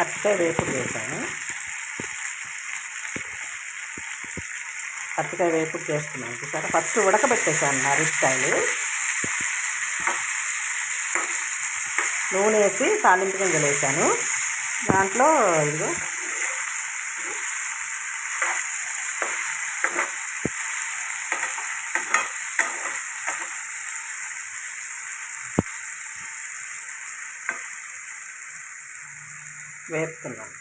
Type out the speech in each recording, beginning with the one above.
అరటికాయ వేపుడు చేశాను. అరటికాయ వేపుడు చేస్తున్నాను. చూసారా? ఫస్ట్ ఉడకబెట్టేశాను అరటికాయలు నూనె వేసి తాలింపు గింజలు వేసాను దాంట్లో ఇదిగో వేపుతున్నాను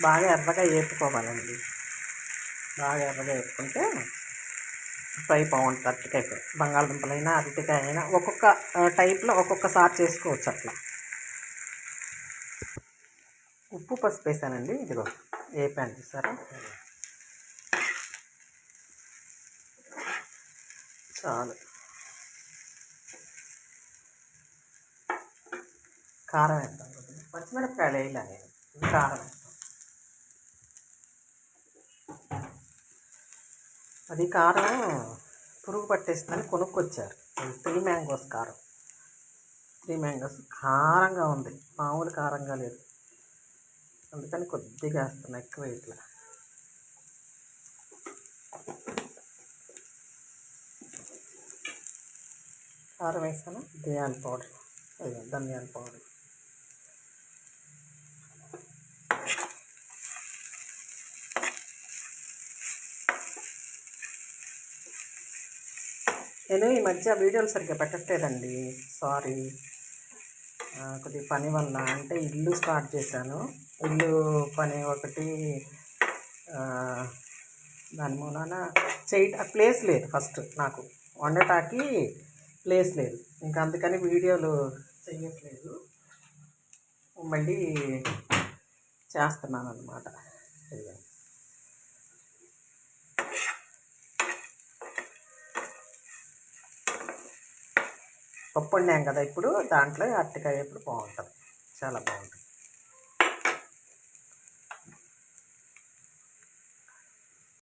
బాగా ఎర్రగా వేపుకోవాలండి బాగా ఎర్రగా వేపుకుంటే ఫ్రై బాగుంటుంది అరటికాయ బంగాళదుంపలైనా అరటికాయ అయినా ఒక్కొక్క టైప్లో ఒక్కొక్కసారి చేసుకోవచ్చు అట్లా. ఉప్పు పసుపు వేసానండి. ఇదిగో ఏ ప్యాన్ చూసారా? చాలు. కారం వేద్దాం. పచ్చిమిరపకాయలు వేయలే కారం. అది కారం పురుగు పట్టేస్తుందని కొనుక్కొచ్చారు. త్రీ మ్యాంగోస్ కారం. త్రీ మ్యాంగోస్ కారంగా ఉంది. మామూలు కారంగా లేదు. అందుకని కొద్దిగా వేస్తున్నాయి ఎక్కువ ఇట్లా కారం వేసాను. ధనియాల పౌడర్. అయ్యో ధనియాల పౌడర్. నేను ఈ మధ్య వీడియోలు సరిగ్గా పెట్టట్లేదండి. సారీ కొద్దిగా పని వల్ల. అంటే ఇల్లు స్టార్ట్ చేశాను. ఇల్లు పని ఒకటి దాని మూలాన చేయ ప్లేస్ లేదు ఫస్ట్ నాకు. వండటానికి ప్లేస్ లేదు. ఇంకా అందుకని వీడియోలు చేయట్లేదు మళ్ళీ చేస్తున్నాను అనమాట పప్పు వండాం కదా ఇప్పుడు దాంట్లో అరటికాయ ఇప్పుడు బాగుంటుంది. చాలా బాగుంటుంది.